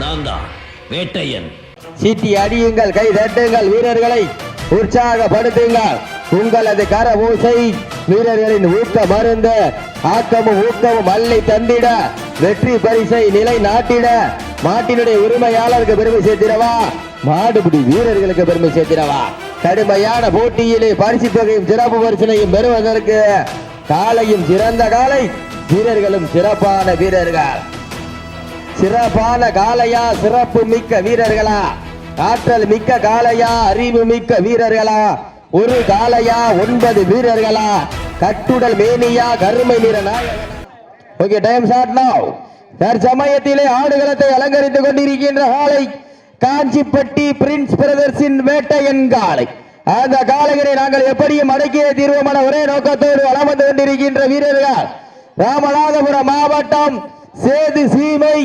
நான் தான் வேட்டையன். சீட்டி அடியுங்கள் கை தட்டுங்கள் வீரர்களை உற்சாகப்படுத்துங்கள். உங்களது கர ஊசை வீரர்களின் ஊக்க மருந்து ஆக்கமும் ஊக்கமும் அள்ளி தந்திட வெற்றி பரிசை நிலை நாட்டிட மாட்டினுடைய உரிமையாளருக்கு பெருமை சேர்த்திடவா? மாடுபிடி வீரர்களுக்கு பெருமை சேர்த்திடவா? கடுமையான போட்டியிலே பரிசு தொகையும் சிறப்பு பரிசனையும் பெறுவதற்கு காலையும் சிறந்த காலை வீரர்களும் சிறப்பான வீரர்கள். சிறப்பான காளையா சிறப்பு மிக்க வீரர்களா? ஆற்றல் மிக்க காளையா அறிவு மிக்க வீரர்களா? ஒரு காலையா ஒன்பது வீரர்களா? கட்டுடல் மேனியா கருமை வீரனா ஓகே டைம் ஷாட் நவ் தற்சமயத்திலே ஆடுகளத்தை அலங்கரித்துக் கொண்டிருக்கின்ற காலை காஞ்சிப்பட்டி பிரின்ஸ் பிரதர்ஸின் வேட்டையன் காளை. அந்த காளைகளை நாங்கள் எப்படியும் அடக்கிய தீர்வமான ஒரே நோக்கத்தோடு வளம் வந்து கொண்டிருக்கின்ற வீரர்கள். ராமநாதபுரம் மாவட்டம் சேது சீமை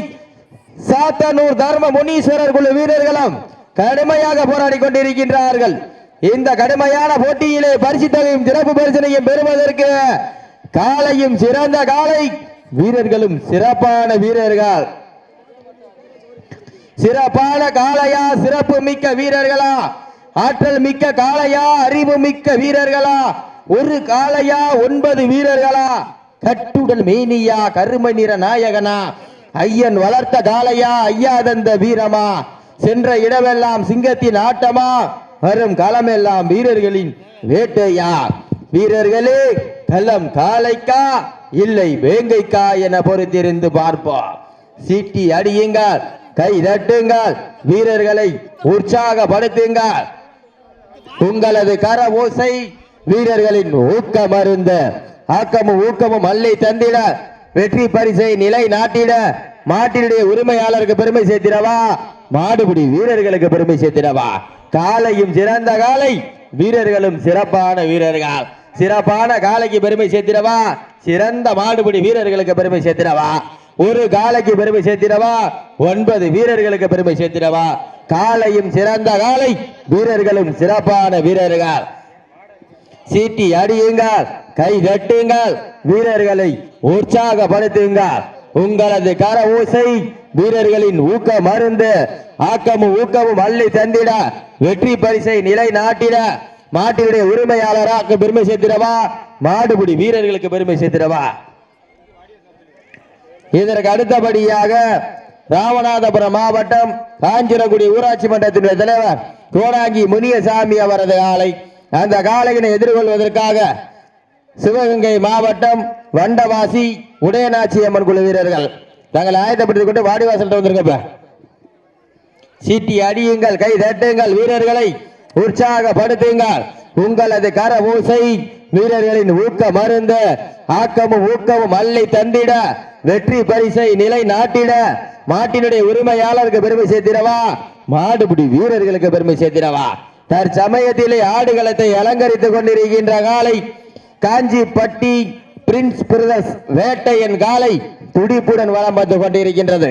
சாத்தனூர் தர்ம முனீஸ்வரர் குழு வீரர்களும் கடுமையாக போராடி கொண்டிருக்கின்றார்கள். இந்த கடுமையான போட்டியிலே பரிசு தொகையும் சிறப்பு பரிசனையும் பெறுவதற்கு காலையும் சிறந்த காலை வீரர்களும் சிறப்பான வீரர்கள். சிறப்பான காளையா சிறப்பு மிக்க வீரர்களா? ஆற்றல் மிக்க காளையா அறிவு மிக்க வீரர்களா? ஒரு காளையா ஒன்பது வீரர்களா? கட்டுடல் மேனியா கரும நிற நாயகனா? ஐயன் வளர்த்த காளையா ஐயாதந்த வீரமா? சென்ற இடமெல்லாம் சிங்கத்தின் ஆட்டமா? வரும் களமெல்லாம் வீரர்களின் வேட்டையா? வீரர்களே களம் காளைக்கா இல்லை வேங்கைக்கா என பொறுத்திருந்து பார்ப்போம். சீட்டி அடியுங்கள் கை தட்டுங்கள் வீரர்களை உற்சாகப்படுத்துங்கள். உங்களது கர ஓசை வீரர்களின் ஊக்க மருந்து ஆக்கமும் ஊக்கமும் அள்ளி தந்திட வெற்றி பரிசை நிலை நாட்டிட மாட்டினுடைய உரிமையாளருக்கு பெருமை சேர்த்திடவா? மாடுபிடி வீரர்களுக்கு பெருமை சேர்த்திடவா? காலையும் சிறந்த காலை வீரர்களும் சிறப்பான வீரர்கள். சிறப்பான காலைக்கு பெருமை சேர்த்திடவா? சிறந்த மாடுபிடி வீரர்களுக்கு பெருமை சேர்த்திடவா? ஒரு காலைக்கு பெருமை சேர்த்திடவா? ஒன்பது வீரர்களுக்கு பெருமை சேர்த்திடவா? காலையும் சிறந்த காலை வீரர்களும் சிறப்பான வீரர்கள். சீட்டி அடியுங்கள் கை தட்டுங்கள் வீரர்களை உற்சாகப்படுத்துங்கள். உங்களது கர ஊசை வீரர்களின் ஊக்க மருந்து ஆக்கமும் ஊக்கமும் அள்ளி தந்திட வெற்றி பரிசை நிலை நாட்டிட மாட்டினுடைய உரிமையாளராக பெருமை சேர்த்திடவா? மாடுபிடி வீரர்களுக்கு பெருமை சேர்த்திடவா? இதற்கு அடுத்தபடியாக ராமநாதபுரம் மாவட்டம் காஞ்சிரகுடி ஊராட்சி மன்றத்தினுடைய தலைவர் கோடாங்கி முனியசாமி அவரது ஆலை அந்த காலையினை எதிர்கொள்வதற்காக சிவகங்கை மாவட்டம் வண்டவாசி உடையநாச்சி அம்மன் குழு வீரர்கள். தங்கள் ஆயத்தப்படுத்திக் கொண்டு வாடிவாசல் வந்திருக்கப்ப சீட்டி அடியுங்கள் கை தட்டுங்கள் வீரர்களை உற்சாகப்படுத்துங்கள். உங்களது கர ஊசை வீரர்களின் ஊக்க மருந்து ஆக்கமும் ஊக்கமும் அள்ளி தந்திட வெற்றி பரிசை நிலை நாட்டிட மாட்டினுடைய உரிமையாளருக்கு பெருமை சேர்த்திடவா? மாடுபிடி வீரர்களுக்கு பெருமை சேர்த்திடவா? தற்சமயத்திலே ஆடுகளத்தை அலங்கரித்துக் கொண்டிருக்கின்ற காலை காஞ்சிப்பட்டி பிரின்ஸ் பிரதர்ஸ் வேட்டையன் காலை துடிப்புடன் வளம் வந்து கொண்டிருக்கின்றது.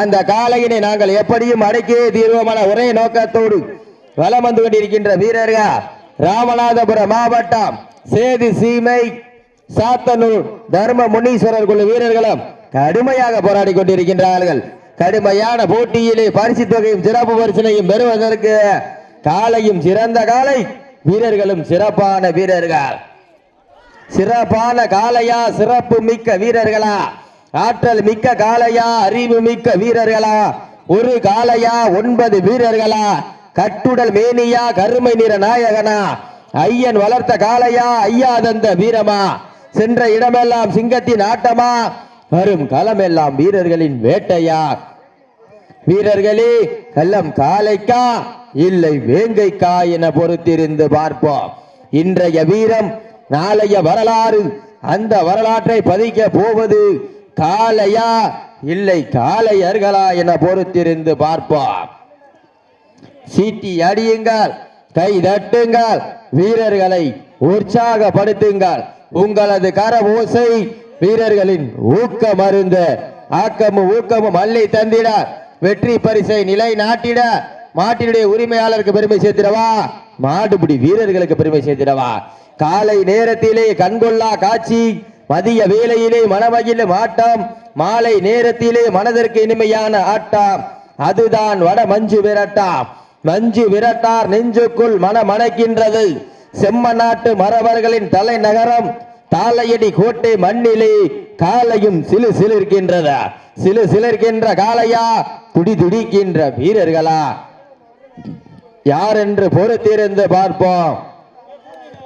அந்த காலையினை நாங்கள் எப்படியும் அடக்கியே தீர்வமான ஒரே நோக்கத்தோடு வலம் வந்து கொண்டிருக்கின்ற வீரர்கள்? ராமநாதபுரம் மாவட்டம் சேது சீமை சாத்தனூர் தர்ம முனீஸ்வரர் குழு வீரர்களும் கடுமையாக போராடி கொண்டிருக்கின்றார்கள். கடுமையான போட்டியிலே பரிசு தொகையும் சிறப்பு பரிசனையும் பெறுவதற்கு காலையும் சிறந்த காலை வீரர்களும் சிறப்பான வீரர்கள். சிறப்பான காளையா சிறப்பு மிக்க வீரர்களா? ஆற்றல் மிக்க காளையா அறிவு மிக்க வீரர்களா? ஒரு காலையா ஒன்பது வீரர்களா? கட்டுடல் மேனியா கருமை நிற நாயகனா? ஐயன் வளர்த்த காளையா ஐயாதந்த வீரமா? சென்ற இடமெல்லாம் சிங்கத்தின் ஆட்டமா? வரும் களமெல்லாம் வீரர்களின் வேட்டையா? வீரர்களே கள்ளம் காளைக்கா? இல்லை வேங்கைக்கா என பொறுத்திருந்து பார்ப்போம். இன்றைய வீரம் நாளைய வரலாறு அந்த வரலாற்றை பதிக்க போவது காளையா இல்லை காளையர்களா என பொறுத்திருந்து பார்ப்போம். சீட்டி அடியுங்கள் கை தட்டுங்கள் வீரர்களை உற்சாகப்படுத்துங்கள். உங்களது கர ஓசை வீரர்களின் ஊக்க மருந்து ஆக்கமும் ஊக்கமும் அள்ளி தந்திட வெற்றி பரிசை நிலை நாட்டிட மாட்டினுடைய உரிமையாளருக்கு பெருமை சேர்த்திடவா? மாட்டுப்பிடி வீரர்களுக்கு பெருமை சேர்த்திடவா? காலை நேரத்திலே கண்கொள்ளா காட்சி மதிய வேலையிலே மனமகிழ ஆட்டம் மாலை நேரத்திலே மனதிற்கு இனிமையான ஆட்டம். அதுதான் வட மஞ்சு விரட்டாம் மஞ்சு விரட்டார் நெஞ்சுக்குள் மன மணக்கின்றது செம்மநாட்டு மரபர்களின் தலைநகரம் தாளையடி கோட்டை மண்ணிலே காலையும் சிலு சிலிர்க்கின்றதா. சிலு சிலிருக்கின்ற காலையா துடி துடிக்கின்ற வீரர்களா? யார் என்று பொறுத்திருந்து பார்ப்போம்.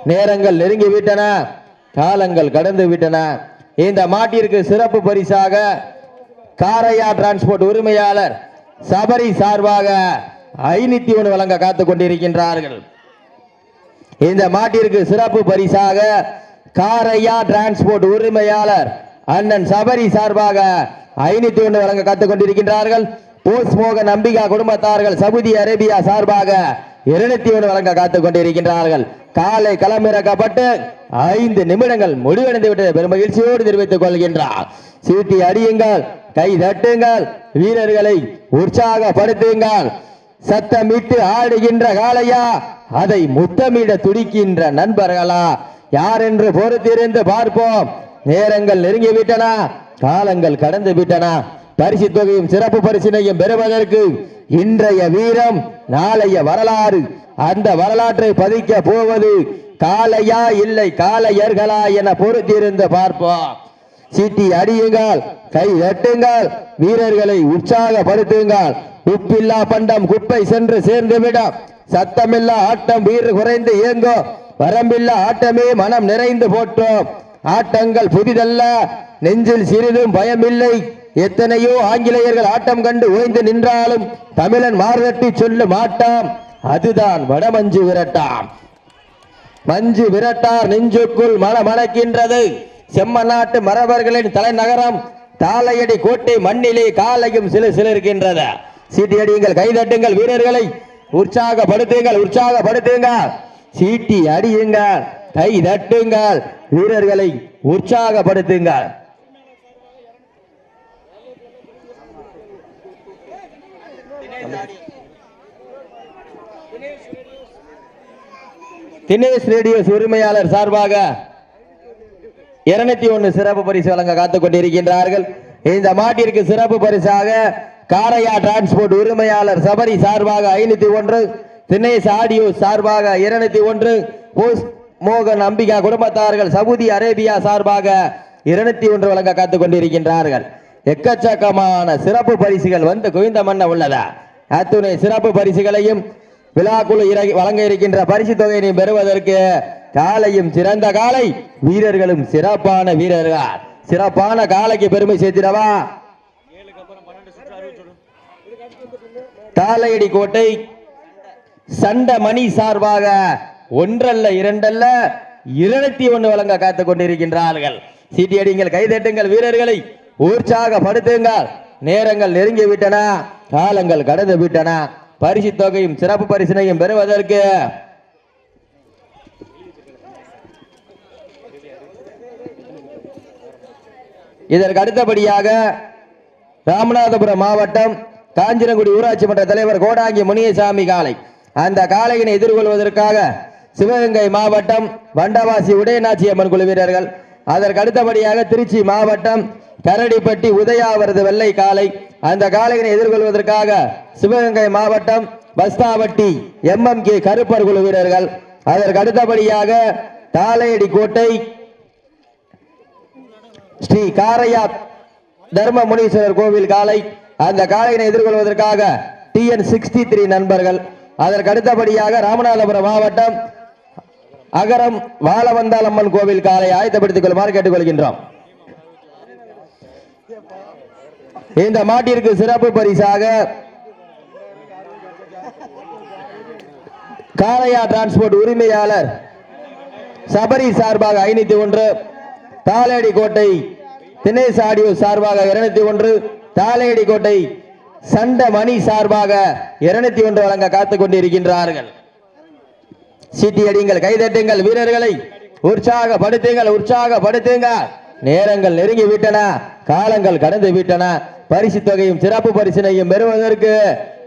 நேரங்கள் நெருங்கி விட்டன காலங்கள் கடந்து விட்டன இந்த மாட்டிற்கு சிறப்பு பரிசாக காரையா டிரான்ஸ்போர்ட் உரிமையாளர் சபரி சார்பாக ஐநூத்தி ஒன்று வழங்க காத்துக் கொண்டிருக்கின்றார்கள். இந்த மாட்டிற்கு சிறப்பு பரிசாக காரையா டிரான்ஸ்போர்ட் உரிமையாளர் அண்ணன் சபரி சார்பாக ஐநூத்தி ஒன்று வழங்க காத்துக் கொண்டிருக்கின்றார்கள். போஸ்மோக நம்பிகா குடும்பத்தார்கள் சவுதி அரேபியா சார்பாக இருநூத்தி ஒன்று வழங்க காத்துக் கொண்டிருக்கின்றார்கள். காலை களமிறக்கப்பட்டு ஐந்து நிமிடங்கள் முடிவடைந்து விட்டது பெரும் மகிழ்ச்சியோடு தெரிவித்துக் கொள்கின்றார். சீட்டி அடியுங்கள் கை தட்டுங்கள் வீரர்களை உற்சாகப்படுத்துங்கள். சத்தமிட்டு ஆடுகின்ற காலையா அதை முத்தமிட துடிக்கின்ற நண்பர்களா யார் என்று பொறுத்திருந்து பார்ப்போம். நேரங்கள் நெருங்கி விட்டன காலங்கள் கடந்து விட்டன பரிசு தொகையும் சிறப்பு பரிசினையும் பெறுவதற்கு இன்றைய வீரம் நாளைய வரலாறு. அந்த வரலாற்றை பதிக்க போவது காளையா இல்லை காளையர்களா என பொறுத்திருந்து பார்ப்போம். சீட்டி அடியுங்கள் கை வெட்டுங்கள் வீரர்களை உற்சாகப்படுத்துங்கள். உப்பில்லா பண்டம் குப்பை சென்று சேர்ந்துவிடும். சத்தமில்லா ஆட்டம் வீர் குறைந்து இயங்கும் வரம்பில்லா ஆட்டமே மனம் நிறைந்து போட்டோம். ஆட்டங்கள் புதிதல்ல நெஞ்சில் சிறிதும் பயமில்லை. எத்தனையோ ஆங்கிலேயர்கள் ஆட்டம் கண்டு ஓய்ந்து நின்றாலும் தமிழன் மாறுதட்டி சொல்ல மாட்டாம். அதுதான் வடமஞ்சு விரட்டாம். மஞ்சு விரட்டார் நெஞ்சுக்குள் மன மணக்கின்றது செம்மநாட்டு மரபர்களின் தலைநகரம் தாளையடி கோட்டை மண்ணிலே காலையும் சிலு சிலிருக்கின்றது. சீட்டியடியுங்கள் கைதட்டுங்கள் வீரர்களை. உற்சாகப்படுத்துங்கள் உற்சாகப்படுத்துங்கள். சீட்டி அடியுங்கள் கை தட்டுங்கள் வீரர்களை உற்சாகப்படுத்துங்கள். தினேஷ் ரேடியோஸ் உரிமையாளர் சார்பாக இருநூத்தி ஒன்று சிறப்பு பரிசு வழங்க காத்துக் கொண்டிருக்கின்றார்கள். இந்த மாட்டிற்கு சிறப்பு பரிசாக காரையா டிரான்ஸ்போர்ட் உரிமையாளர் சபரி சார்பாக ஐநூத்தி ஒன்று தினேஷ் ஆடியோ சார்பாக இருநூத்தி ஒன்று போஸ் மோகன் அம்பிகா குடும்பத்தார்கள் சவுதி அரேபியா சார்பாக இருநூத்தி ஒன்று வழங்க காத்துக் கொண்டிருக்கின்றார்கள். எக்கச்சக்கமான சிறப்பு பரிசுகள் வந்து குவிந்த மண்ண உள்ளதா. அத்துணை சிறப்பு பரிசுகளையும் விழாக்குழு இறங்கி வழங்க இருக்கின்ற பரிசு தொகையினை பெறுவதற்கு காலையும் சிறந்த காலை வீரர்களும் சிறப்பான வீரர்கள். சிறப்பான காலைக்கு பெருமை சேர்த்திடவா? தாலையடி கோட்டை சண்ட மணி சார்பாக ஒன்றல்ல இரண்டல்ல இருநூத்தி ஒன்று வழங்க காத்துக் கொண்டிருக்கின்றார்கள். சீட்டியடிங்கள் கைதட்டுங்கள் வீரர்களை. உற்சாகப்படுத்துங்கள். நேரங்கள் நெருங்கி விட்டன காலங்கள் கடந்து விட்டன பரிசு தொகையும் சிறப்பு பரிசினையும் பெறுவதற்கு இதற்கு அடுத்தபடியாக ராமநாதபுரம் மாவட்டம் காஞ்சிரங்குடி ஊராட்சி மன்ற தலைவர் கோடாங்கி முனியசாமி காளை அந்த காளையினை எதிர்கொள்வதற்காக சிவகங்கை மாவட்டம் வண்டவாசி உடையநாச்சி அம்மன் குழு வீரர்கள் அதற்கு அடுத்தபடியாக திருச்சி மாவட்டம் கரடிப்பட்டி உதயாவரது வெள்ளை காளை. அந்த காலையினை எதிர்கொள்வதற்காக சிவகங்கை மாவட்டம் பஸ்தாவட்டி எம்எம் கே கருப்பர் குழு வீரர்கள். அதற்கு அடுத்தபடியாக தாளையடி கோட்டை ஸ்ரீ காரையா தர்ம முனீஸ்வரர் கோவில் காலை அந்த காலையினை எதிர்கொள்வதற்காக டிஎன் சிக்ஸ்டி த்ரீ நண்பர்கள். அதற்கு அடுத்தபடியாக ராமநாதபுரம் மாவட்டம் அகரம் வாழவந்தாளம்மன் கோவில் காலை ஆயத்தப்படுத்திக் கொள்ளுமாறு கேட்டுக்கொள்கின்றோம். இந்த மாட்டிற்கு சிறப்பு பரிசாக காரையா டிரான்ஸ்போர்ட் உரிமையாளர் சபரி சார்பாக ஐநூத்தி ஒன்று தாளேடி கோட்டை தினேஷ் ஆடியோ சார்பாக இருநூத்தி ஒன்று தாளேடி கோட்டை சண்ட மணி சார்பாக இருநூத்தி ஒன்று வழங்க காத்துக் கொண்டிருக்கின்றார்கள். சீட்டி அடிங்கள் கைதட்டுங்கள் வீரர்களை உற்சாகப்படுத்துங்கள் உற்சாகப்படுத்துங்கள் நேரங்கள் நெருங்கி விட்டன காலங்கள் கடந்து விட்டன பரிசு தொகையும் சிறப்பு பரிசினையும் பெறுவதற்கு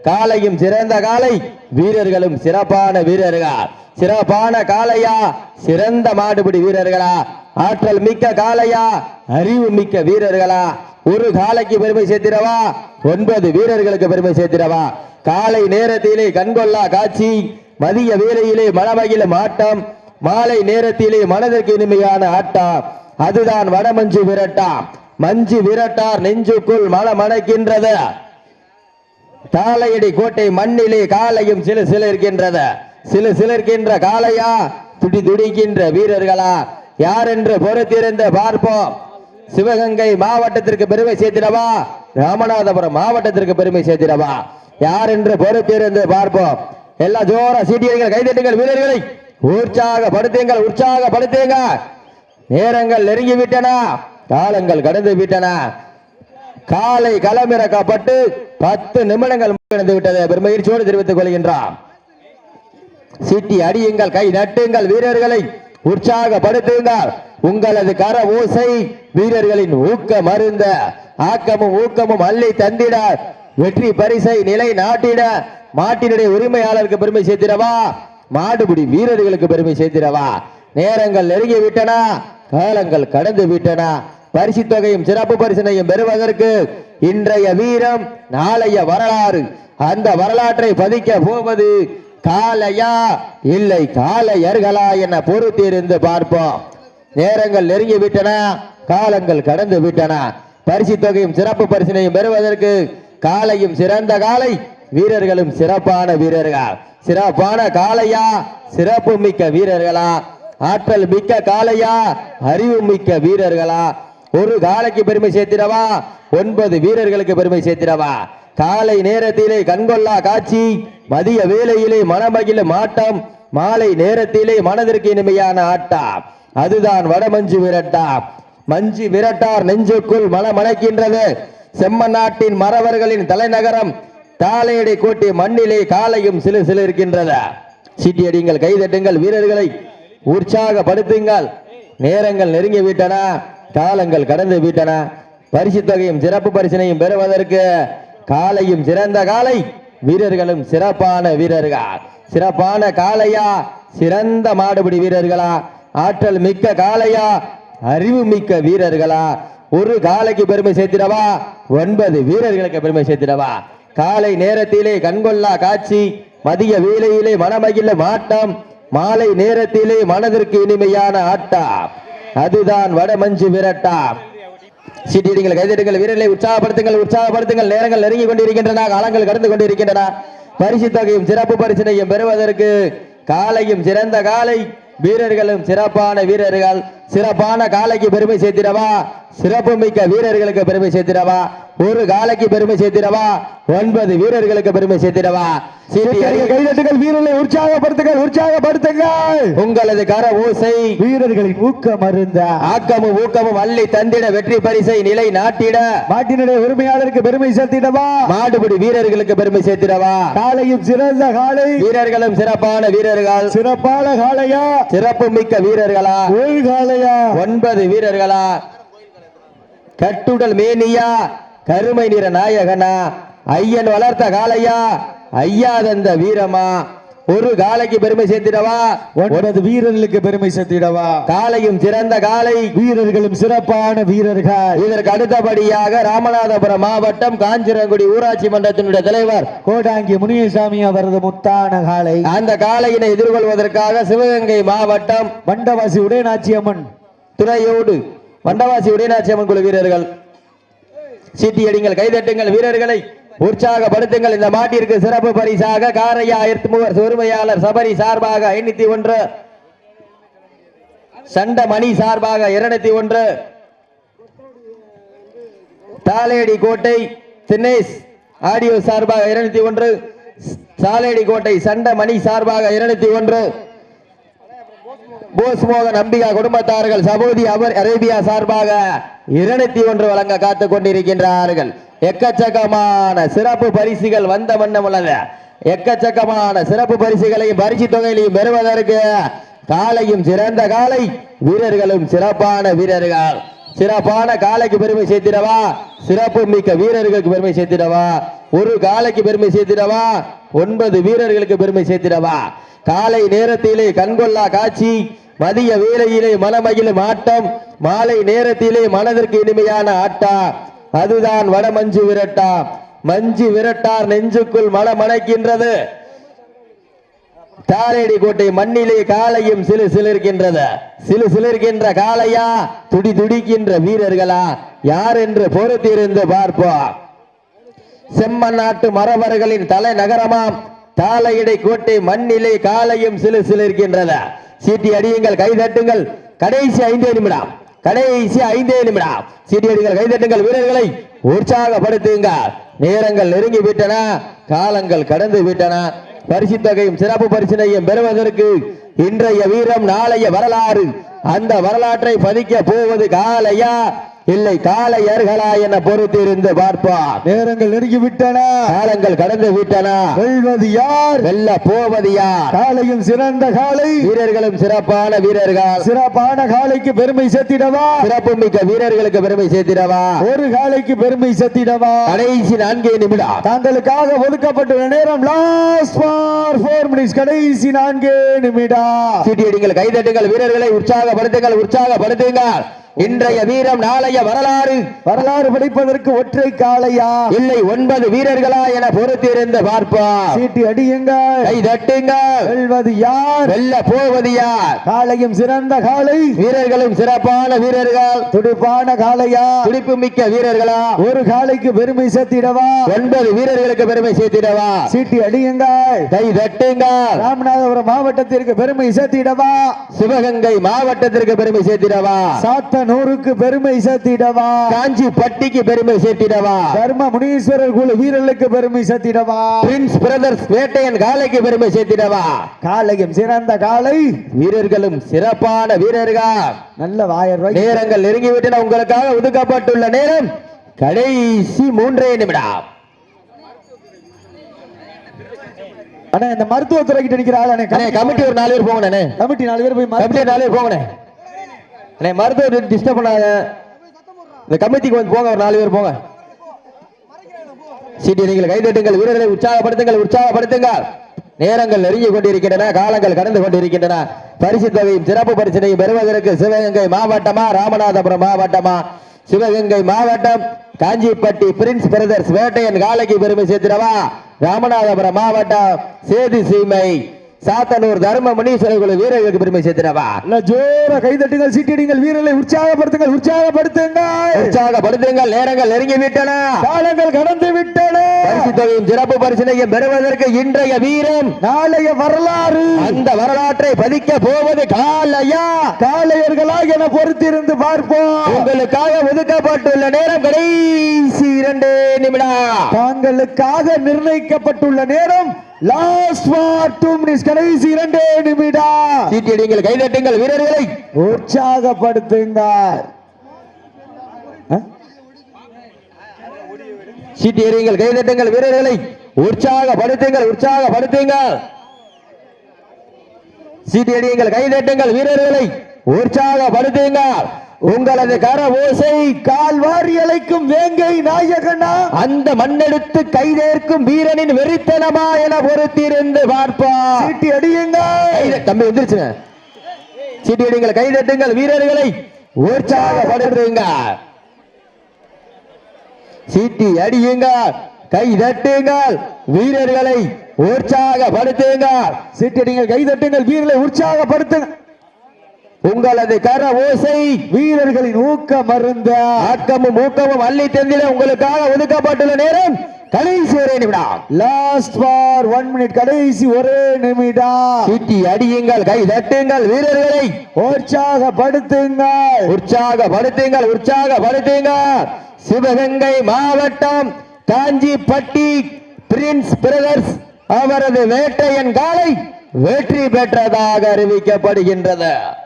காலையும் சிறந்த காலை வீரர்களும் சிறப்பான வீரர்கள்? சிறப்பான காளையா சிறந்த மாடுபிடி வீரர்களா? ஆற்றல் மிக்க காலையா? அறிவு மிக்க வீரர்களா? ஒரு காலைக்கு பெருமை சேர்த்திடவா? ஒன்பது வீரர்களுக்கு பெருமை சேர்த்திடவா? காலை நேரத்திலே கண்கொள்ளா காட்சி மதிய வேலையிலே மணமகிழும் ஆட்டம் மாலை நேரத்திலே மனதிற்கு இனிமையான ஆட்டம். அதுதான் வடமஞ்சு விரட்டா. மஞ்சு விரட்டார் நெஞ்சுக்குள் மனமணக்கின்றது. தாளையடி கோட்டை மண்ணிலே காலையும் சில சிலர்கின்றது சில சிலிருக்கின்ற காளையா? துடி துடிக்கின்ற வீரர்களா? யார் என்று பொறுத்திருந்து பார்ப்போம். சிவகங்கை மாவட்டத்திற்கு பெருமை சேர்த்திடவா? ராமநாதபுரம் மாவட்டத்திற்கு பெருமை சேர்த்திடவா? யார் என்று பொறுத்திருந்து பார்ப்போம். எல்லா ஜோர சீட்டியர்கள் கைதட்டுங்கள் வீரர்களை. உற்சாகப்படுத்துங்கள் உற்சாகப்படுத்துங்க. நேரங்கள் நெருங்கி விட்டன காலங்கள் கடந்து விட்டன காலை களமிறக்கப்பட்டு பத்து நிமிடங்கள் முடிந்து விட்டது பெருமகிழ்ச்சியோடு தெரிவித்துக் கொள்கின்றான் சீட்டி அடியுங்கள் கை நட்டுங்கள் வீரர்களை. உற்சாகப்படுத்துங்கள். உங்களது கர ஓசை வீரர்களின் ஊக்க மருந்த. ஆக்கமும் ஊக்கமும் அள்ளி தந்திட வெற்றி பரிசை நிலை நாட்டிட மாட்டினுடைய உரிமையாளருக்கு பெருமை சேர்த்திடவா? மாடுபிடி வீரர்களுக்கு பெருமை சேர்த்திடவா? நேரங்கள் நெருங்கி விட்டன காலங்கள் கடந்து விட்டன. பரிசு தொகையும் சிறப்பு பரிசனையும் பெறுவதற்கு இன்றைய வீரம் நாளைய வரலாறு. அந்த வரலாற்றை பதிக்க போவது காலையா இல்லை காலையர்களா என பொறுத்திருந்து பார்ப்போம். நேரங்கள் நெருங்கி விட்டன காலங்கள் கடந்து விட்டன. பரிசு தொகையும் சிறப்பு பரிசனையும் பெறுவதற்கு காலையும் சிறந்த காலை வீரர்களும் சிறப்பான வீரர்கள்? சிறப்பான காளையா? சிறப்பு மிக்க வீரர்களா? ஆற்றல் மிக்க காளையா? அறிவு மிக்க வீரர்களா? ஒரு காலைக்கு பெருமை சேர்த்திடவா? ஒன்பது வீரர்களுக்கு பெருமை சேர்த்திடவா? காலை நேரத்திலே கண்கொள்ளா காட்சி மதிய வேலையிலே மனமகிழும் ஆட்டம் மாலை நேரத்திலே மனதிற்கு இனிமையான ஆட்டம். அதுதான் வடமஞ்சு விரட்டா. மஞ்சு விரட்டார் நெஞ்சுக்குள் மனமணக்கின்றது. செம்ம நாட்டின் மறவர்களின் தலைநகரம் தாளையடை கோட்டி மண்ணிலே காலையும் சிலு சிலு இருக்கின்றது சீட்டி அடிங்கள் கைதட்டுங்கள் வீரர்களை உற்சாகப்படுத்துங்கள். நேரங்கள் நெருங்கி விட்டன காலங்கள் கடந்து விட்டன. பரிசு தொகையும் சிறப்பு பரிசினையும் பெறுவதற்கு காலையும் சிறந்த காலை வீரர்களும் சிறப்பான வீரர்கள்? சிறப்பான காளையா? சிறந்த மாடுபிடி வீரர்களா? ஆற்றல் மிக்க காளையா? அறிவு மிக்க வீரர்களா? ஒரு காலைக்கு பெருமை சேர்த்திடவா? ஒன்பது வீரர்களுக்கு பெருமை சேர்த்திடவா? காலை நேரத்திலே கண்கொள்ளா காட்சி மதிய வேலையிலே மனமகிழ மாட்டம் மாலை நேரத்திலே மனதிற்கு இனிமையான ஆட்டம். அதுதான் வடமஞ்சு விரட்டா. சீட்டிடுங்கள் கைதட்டுங்கள் வீரர்களை உற்சாகப்படுத்துங்கள் உற்சாகப்படுத்துங்கள். நேரங்கள் நெருங்கி கொண்டிருக்கின்றன காலங்கள் கடந்து கொண்டிருக்கின்றன. பரிசு தொகையும் சிறப்பு பரிசினையும் பெறுவதற்கு காலையும் சிறந்த காலை வீரர்களும் சிறப்பான வீரர்கள். சிறப்பான காலைக்கு பெருமை சேர்த்திடவா? சிறப்பு மிக்க வீரர்களுக்கு பெருமை சேர்த்திடவா? ஒரு காலைக்கு பெருமை சேர்த்திடவா? ஒன்பது வீரர்களுக்கு பெருமை சேர்த்திடவா? கைதட்டுங்கள் வீரர்களை உற்சாகப்படுத்துங்கள் உற்சாகப்படுத்துங்கள். உங்களது கர ஓசை. வீரர்களின் ஊக்க மருந்த ஆக்கமும் ஊக்கமும் அள்ளி தந்திட வெற்றி பரிசை நிலை நாட்டிட. மாட்டினுடைய உரிமையாளருக்கு பெருமை சேர்த்திடவா? மாடுபிடி வீரர்களுக்கு பெருமை சேர்த்திடவா? காலையும் சிறந்த காலை வீரர்களும் சிறப்பான வீரர்கள். சிறப்பான காளையா? சிறப்பு மிக்க வீரர்களா? ஒரு காளையா ஒன்பது வீரர்களா? கட்டுடல் மேனியா கருமை நிற நாயகனா? ஐயன் வளர்த்த காளையா? ஐயா தந்த வீரமா? ஒரு காலைக்கு பெருமை சேர்த்திடவா? ஒன்பது வீரர்களுக்கு பெருமை சேர்த்திடவா? காலையும் சிறந்த காலை வீரர்களும் சிறப்பான வீரர்கள். இதற்கு அடுத்தபடியாக ராமநாதபுரம் மாவட்டம் காஞ்சிரங்குடி ஊராட்சி மன்றத்தினுடைய தலைவர் கோடாங்கி முனியசாமி அவரது முத்தான காலை அந்த காளையினை எதிர்கொள்வதற்காக சிவகங்கை மாவட்டம் வண்டவாசி உடையநாச்சி அம்மன் துறையோடு வண்டவாசி உடையநாச்சி அம்மன் குழு வீரர்கள். சீட்டி அடிங்கள் கைதட்டுங்கள் வீரர்களை. உற்சாகப்படுத்துங்கள். இந்த மாட்டிற்கு சிறப்பு பரிசாக காரையா மூவர் உரிமையாளர் சபரி சார்பாக ஐநூத்தி ஒன்று சண்ட மணி சார்பாக இருநூத்தி ஒன்று தாலேடி கோட்டை தினேஷ் ஆடியோ சார்பாக இருநூத்தி ஒன்று சாலேடி கோட்டை சண்ட மணி சார்பாக இருநூத்தி ஒன்று போஸ்மோகன் அம்பிகா குடும்பத்தார்கள் சபோதி அவர் அரேபியா சார்பாக இருநூத்தி ஒன்று வழங்க காத்துக் கொண்டிருக்கின்றார்கள். எக்கச்சக்கமான சிறப்பு பரிசுகள் வந்த வண்ணம் உள்ளது. எக்கச்சக்கமான சிறப்பு பரிசுகளையும் பரிசு தொகையிலையும் பெறுவதற்கு காலையும் சிறந்த காலை வீரர்களும் சிறப்பான வீரர்கள். சிறப்பான காலைக்கு பெருமை சேர்த்திடவா? சிறப்பு மிக்க வீரர்களுக்கு பெருமை சேர்த்திடவா? ஒரு காலைக்கு பெருமை சேர்த்திடவா? ஒன்பது வீரர்களுக்கு பெருமை சேர்த்திடவா? காலை நேரத்திலே கண்கொள்ளா காட்சி மதிய வேலையிலே மனமகிழும் ஆட்டம் மாலை நேரத்திலே மனதிற்கு இனிமையான ஆட்டா அதுதான் வடமஞ்சு விரட்டா. மஞ்சு விரட்டார் நெஞ்சுக்குள் மனமணக்கின்றது தாரேடி கோட்டை மண்ணிலே காலையும் சிலு சிலிருக்கின்றது. சிலு சிலிருக்கின்ற காளையா? துடி துடிக்கின்ற வீரர்களா? யார் என்று பொறுத்திருந்து பார்ப்போம். செம்மன் நாட்டு மரபர்களின் தலைநகரமாம். தாளையடை கோட்டை மண்ணிலே காலையும் சிலு சிலிருக்கின்றது. சீட்டி அடியுங்கள் கைதட்டுங்கள் கடைசி ஐந்தே நிமிடம். கடைசி ஐந்தே நிமிடம். சீட்டி கைதட்டுங்கள் வீரர்களை உற்சாகப்படுத்துங்க. நேரங்கள் நெருங்கி விட்டன காலங்கள் கடந்து விட்டன பரிசு தொகையும் சிறப்பு பரிசினையும் பெறுவதற்கு இன்றைய வீரம் நாளைய வரலாறு. அந்த வரலாற்றை பதிக்க போவது காலையா? இல்லை காளையர்களா என பொறுத்திருந்து பார்ப்போம் நேரங்கள் நெருங்கி விட்டன காலங்கள் கடந்து விட்டன. வெல்வது யார்? வெல்ல போவது யார்? காலையும் சிறந்த காலை வீரர்களும் சிறப்பான வீரர்கள். சிறப்பான காலைக்கு பெருமை சேர்த்திடவா? சிறப்பு மிக்க வீரர்களுக்கு பெருமை சேர்த்திடவா? ஒரு காலைக்கு பெருமை சேர்த்திடவா? கடைசி நான்கே நிமிடம். தாங்களுக்காக ஒதுக்கப்பட்டுள்ள நேரம் லாஸ்ட் ஃபார் ஃபோர் மினிட்ஸ் கடைசி நான்கு நிமிடம். சீட்டியடிங்கள் கைதட்டுங்கள் வீரர்களை உற்சாகப்படுத்துங்கள் உற்சாகப்படுத்துங்கள். இன்றைய வீரம் நாளைய வரலாறு. வரலாறு படிப்பதற்கு ஒற்றை காளையா? இல்லை ஒன்பது வீரர்களா என பொறுத்திருந்து பார்ப்போம். சீட்டி அடியுங்கள். கை தட்டுங்கள் வெல்வது யார்? வெல்ல போவது யார்? காளையும் சிறந்த காளை. வீரர்களும் சிறப்பான வீரர்கள். துடிப்பான காளையா? துடிப்பு மிக்க வீரர்களா? ஒரு காளைக்கு பெருமை சேர்த்திடவா? ஒன்பது வீரர்களுக்கு பெருமை சேர்த்திடவா? சீட்டி அடியுங்கள். கை தட்டுங்கள் ராமநாதபுரம் மாவட்டத்திற்கு பெருமை சேர்த்திடவா? சிவகங்கை மாவட்டத்திற்கு பெருமை சேர்த்திடவா? சாத்தனூருக்கு பெருமை சேர்த்திடவா? காஞ்சி பட்டிக்கு பெருமை சேர்த்திடவா? தர்ம முனீஸ்வரர் குழு வீரர்களுக்கு பெருமை சேர்த்திடவா? பிரின்ஸ் பிரதர்ஸ் வேட்டையன் காலைக்கு பெருமை சேர்த்திடவா? காளையும் சிறந்த காளை. வீரர்களும் சிறப்பான வீரர்கள். நல்ல வாயர் நேரங்கள் நெருங்கிவிட்டன. உங்களுக்காக ஒதுக்கப்பட்டுள்ள நேரம் கடைசி மூன்றே நிமிடம். அண்ணா இந்த மருத்துவத்துறை கிட்ட நிக்கிற ஆள் கமிட்டி ஒரு நாலு பேர் போங்க அண்ணே கமிட்டி நாலு பேர் போய் கமிட்டி நாலு பேர் போங்கண்ணே. அண்ணே மருத்துவர் டிஸ்டர்ப் பண்ணாத. இந்த கமிட்டிக்கு வந்து போங்க ஒரு நாலு பேர் போங்க. சீட்டி நீங்கள் கைதட்டுங்கள் வீரர்களை உற்சாகப்படுத்துங்கள் உற்சாகப்படுத்துங்கள். நேரங்கள் நெருங்கி கொண்டிருக்கின்றன காலங்கள் கடந்து கொண்டிருக்கின்றன. பரிசு தொகையும் சிறப்பு பரிசினையும் பெறுவதற்கு சிவகங்கை மாவட்டமா ராமநாதபுரம் மாவட்டமா? சிவகங்கை மாவட்டம் காஞ்சிப்பட்டி பிரின்ஸ் பிரதர்ஸ் வேட்டையன் காலைக்கு பெருமை சேர்த்திடவா? ராமநாதபுரம் மாவட்டம் சேது சீமை. சாத்தனூர் தர்ம முனீஸ்வரர் குழு வீரர்களுக்கு பெருமை சேர்த்திடவா நல்ல ஜோர கைதட்டுங்கள் சீட்டிடுங்கள் வீரர்களை உற்சாகப்படுத்துங்கள் உற்சாகப்படுத்துங்கள். உற்சாகப்படுத்துங்கள் நேரங்கள் நெருங்கி விட்டன காலங்கள் கடந்து விட்டன. பரிசு தொகையும் சிறப்பு பரிசினையும் பெறுவதற்கு இன்றைய வீரம் நாளைய வரலாறு. அந்த வரலாற்றை பதிக்க போவது காலையா? காளையர்களா என பொறுத்திருந்து பார்ப்போம். உங்களுக்காக ஒதுக்கப்பட்டுள்ள நேரம் கடைசி இரண்டு நிமிடம். தாங்களுக்காக நிர்ணயிக்கப்பட்டுள்ள நேரம் லாஸ்ட் ஃபார் டூ மினிட்ஸ் கடைசி இரண்டே நிமிடம். சீட்டியடிங்கள் கைதட்டுங்கள் வீரர்களை. உற்சாகப்படுத்துங்கள். அஹ்? சீட்டி எறியுங்கள் கைதட்டுங்கள் வீரர்களை. உற்சாகப்படுத்துங்கள் உற்சாகப்படுத்துங்கள். சீட்டி எறியுங்கள் கைதட்டுங்கள் வீரர்களை. உற்சாகப்படுத்துங்கள். உங்களது கர ஓசை கால் வாரி அழைக்கும் வேங்கை நாயகனா? அந்த மண்ணெடுத்து கைதேர்க்கும் வீரனின் வெறித்தனமா என பொறுத்திருந்து சீட்டி கைத- தம்பி எந்திரிச்சுங்க. சீட்டி அடிங்கள் கைதட்டுங்கள் வீரர்களை. உற்சாகப்படுத்துங்க சீட்டி அடியுங்க கை தட்டுங்கள் வீரர்களை. உற்சாகப்படுத்துங்க சீட்டி அடியுங்கள் கைதட்டுங்கள் வீரர்களை உற்சாகப்படுத்துங்க உங்களது கர ஓசை வீரர்களின் ஊக்க மருந்த ஆக்கமும் ஊக்கமும் அள்ளி தெந்தில உங்களுக்காக ஒதுக்கப்பட்டுள்ள நேரம் கடைசி ஒரே நிமிடம். லாஸ்ட் ஃபார் ஒன் மினிட் கடைசி ஒரே நிமிடம். சீட்டி அடியுங்கள் கை தட்டுங்கள் வீரர்களை. உற்சாகப்படுத்துங்கள். உற்சாகப்படுத்துங்கள் உற்சாகப்படுத்துங்கள். சிவகங்கை மாவட்டம் காஞ்சிப்பட்டி பிரின்ஸ் பிரதர்ஸ் அவரது வேட்டையன் காலை வெற்றி பெற்றதாக அறிவிக்கப்படுகின்றது.